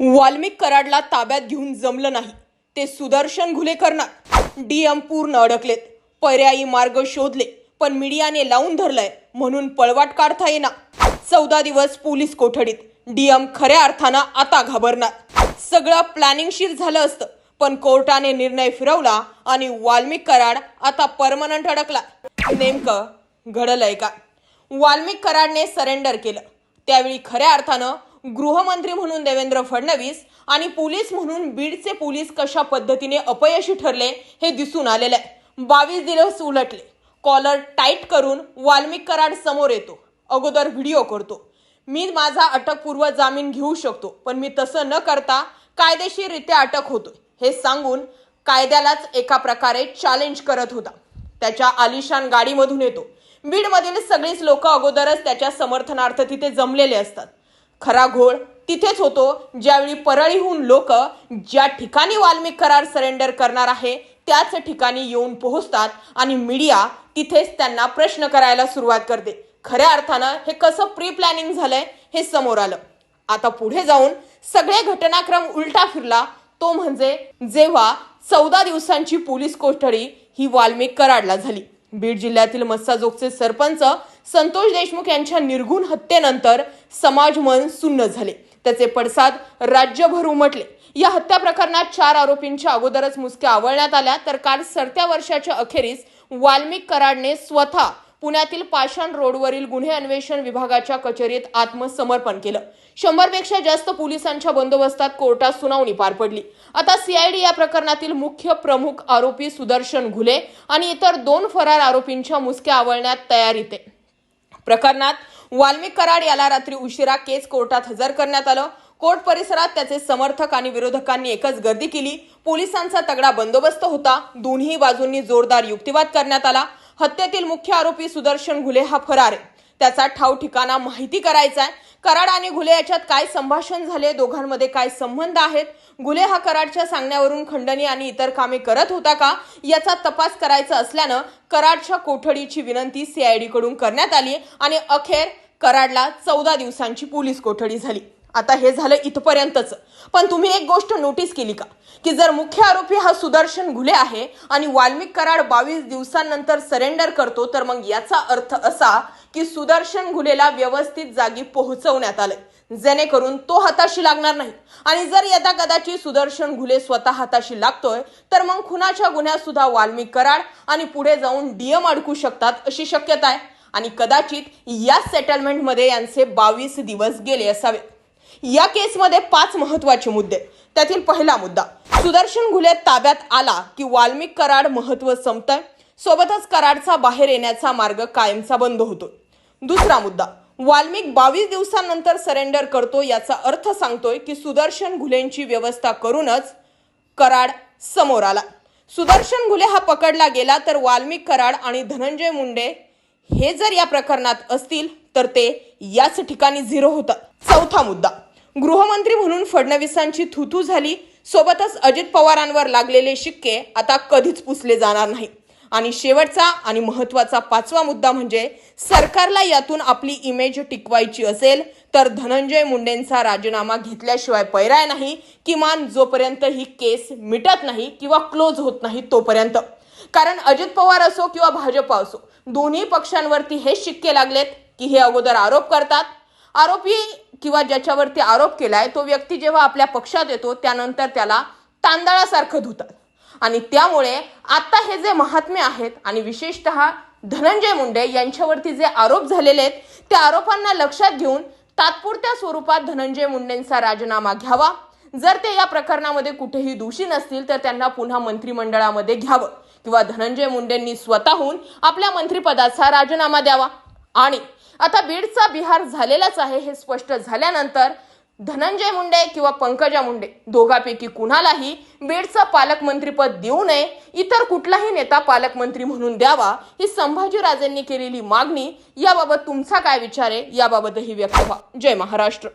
वाल्मिक कराडला ताब्यात घेऊन जमलं नाही. ते सुदर्शन घुले करणार. डीएम पूर्ण अडकलेत. पर्यायी मार्ग शोधले पण मीडियाने लावून धरलंय म्हणून पळवाट काढता येणार चौदा दिवस पोलीस कोठडीत. डीएम खऱ्या अर्थानं आता घाबरणार. सगळं प्लॅनिंगशीर झालं असतं पण कोर्टाने निर्णय फिरवला आणि वाल्मिक कराड आता परमनंट अडकला. नेमकं घडलंय का वाल्मिक कराडने सरेंडर केलं. त्यावेळी खऱ्या अर्थानं गृहमंत्री म्हणून देवेंद्र फडणवीस आणि पोलीस म्हणून बीडचे पोलीस कशा पद्धतीने अपयशी ठरले हे दिसून आलेलं आहे. बावीस दिवस उलटले. कॉलर टाईट करून वाल्मिक कराड समोर येतो. अगोदर व्हिडिओ करतो. मी माझा अटकपूर्व जामीन घेऊ शकतो पण मी तसं न करता कायदेशीररित्या अटक होतोय. हे सांगून कायद्यालाच एका प्रकारे चॅलेंज करत होता. त्याच्या आलिशान गाडीमधून येतो. बीडमधील सगळीच लोक अगोदरच त्याच्या समर्थनार्थ तिथे जमलेले असतात. खरा घोळ तिथेच होतो ज्यावेळी परळीहून लोक ज्या ठिकाणी वाल्मिक करार सरेंडर करणार आहे त्याच ठिकाणी येऊन पोहोचतात आणि मीडिया तिथेच त्यांना प्रश्न करायला सुरुवात करते. खऱ्या अर्थानं हे कसं प्री प्लॅनिंग झालंय हे समोर आलं. आता पुढे जाऊन सगळे घटनाक्रम उलटा फिरला तो म्हणजे जेव्हा चौदा दिवसांची पोलीस कोठडी ही वाल्मिक कराडला झाली. बीड जिल्ह्यातील मस्साजोगचे सरपंच संतोष देशमुख यांच्या निर्घुण हत्येनंतर समाज मन सुन्न झाले. त्याचे पडसाद राज्यभर उमटले. या हत्या प्रकरणात चार आरोपींच्या अगोदरच मुसक्या आवळण्यात आल्या तर काल सरत्या वर्षाच्या अखेरीस वाल्मिक कराडने स्वतः पुण्यातील पाषाण रोडवरील गुन्हे अन्वेषण विभागाच्या कचेरीत आत्मसमर्पण केलं. शंभरपेक्षा जास्त पोलिसांच्या बंदोबस्तात कोर्टात सुनावणी पार पडली. आता सीआयडी या प्रकरणातील मुख्य प्रमुख आरोपी सुदर्शन घुले आणि इतर दोन फरार आरोपींच्या मुसक्या आवळण्यात तयारीत आहे प्रकरणात वाल्मिक कराड याला रात्री उशिरा केस कोर्टात हजर करण्यात आलं. कोर्ट परिसरात त्याचे समर्थक आणि विरोधकांनी एकच गर्दी केली. पोलिसांचा तगडा बंदोबस्त होता. दोन्ही बाजूंनी जोरदार युक्तिवाद करण्यात आला. हत्येतील मुख्य आरोपी सुदर्शन घुले हा फरार आहे. त्याचा ठाव ठिकाणा माहिती करायचा आहे. कराड आणि घुले याच्यात काय संभाषण झाले दोघांमध्ये काय संबंध आहेत? घुले हा कराडच्या सांगण्यावरून खंडणी आणि इतर कामे करत होता का? याचा तपास करायचा असल्यानं कराडच्या कोठडीची विनंती सीआयडीकडून करण्यात आली आणि अखेर कराडला चौदा दिवसांची पोलीस कोठडी झाली. आता हे झालं इथपर्यंतच. पण तुम्ही एक गोष्ट नोटीस केली का? की जर मुख्य आरोपी हा सुदर्शन घुले आहे आणि वाल्मिक कराड बावीस दिवसांनंतर सरेंडर करतो तर मग याचा अर्थ असा की सुदर्शन घुलेला व्यवस्थित जागी पोहोचवण्यात आलंय. जेणेकरून तो हाताशी लागणार नाही. आणि जर यदा कदाचित सुदर्शन घुले स्वतः हाताशी लागतोय तर मग खुनाच्या गुन्ह्यात सुद्धा वाल्मिक कराड आणि पुढे जाऊन डीएम अडकू शकतात अशी शक्यता आहे. आणि कदाचित या सेटलमेंटमध्ये यांचे बावीस दिवस गेले असावे. या केसमध्ये पाच महत्त्वाचे मुद्दे. त्यातील पहिला मुद्दा सुदर्शन घुले ताब्यात आला की वाल्मिक कराड महत्त्व संपतंय? सोबतच कराडचा बाहेर येण्याचा मार्ग कायमचा बंद होतो. दुसरा मुद्दा वाल्मिक बावीस दिवसांनंतर सरेंडर करतो याचा अर्थ सांगतोय की सुदर्शन घुलेंची व्यवस्था करूनच कराड समोर आला. सुदर्शन घुले हा पकडला गेला तर वाल्मिक कराड आणि धनंजय मुंडे हे जर या प्रकरणात असतील तर ते याच ठिकाणी झिरो होतात चौथा मुद्दा गृहमंत्री म्हणून फडणवीसांची थुथू झाली. सोबतच अजित पवारांवर लागलेले शिक्के आता कधीच पुसले जाणार नाही. आणि शेवटचा आणि महत्त्वाचा पाचवा मुद्दा म्हणजे सरकारला यातून आपली इमेज टिकवायची असेल तर धनंजय मुंडेंचा राजीनामा घेतल्याशिवाय पैराय नाही. किमान जोपर्यंत ही केस मिटत नाही किंवा क्लोज होत नाही तोपर्यंत. कारण अजित पवार असो किंवा भाजप असो दोन्ही पक्षांवरती हे शिक्के लागलेत की हे अगोदर आरोप करतात आरोपी किंवा ज्याच्यावरती आरोप केलाय तो व्यक्ती जेव्हा आपल्या पक्षात येतो त्यानंतर त्याला तांदळासारखं धुतात. आणि त्यामुळे आता हे जे महात्मे आहेत आणि विशेषतः धनंजय मुंडे यांच्यावरती जे आरोप झालेले आहेत त्या आरोपांना लक्षात घेऊन तात्पुरत्या स्वरूपात धनंजय मुंडेंचा राजीनामा घ्यावा. जर ते या प्रकरणामध्ये कुठेही दोषी नसतील तर त्यांना पुन्हा मंत्रिमंडळामध्ये घ्यावं किंवा धनंजय मुंडेंनी स्वतःहून आपल्या मंत्रिपदाचा राजीनामा द्यावा. आणि आता बीडचा बिहार झालेलाच आहे हे स्पष्ट झाल्यानंतर धनंजय मुंडे किंवा पंकजा मुंडे दोघांपैकी कुणालाही बीडचं पालकमंत्रीपद देऊ नये इतर कुठलाही नेता पालकमंत्री म्हणून द्यावा ही संभाजीराजेंनी केलेली मागणी याबाबत तुमचा काय विचार आहे याबाबतही व्यक्त व्हा. जय महाराष्ट्र.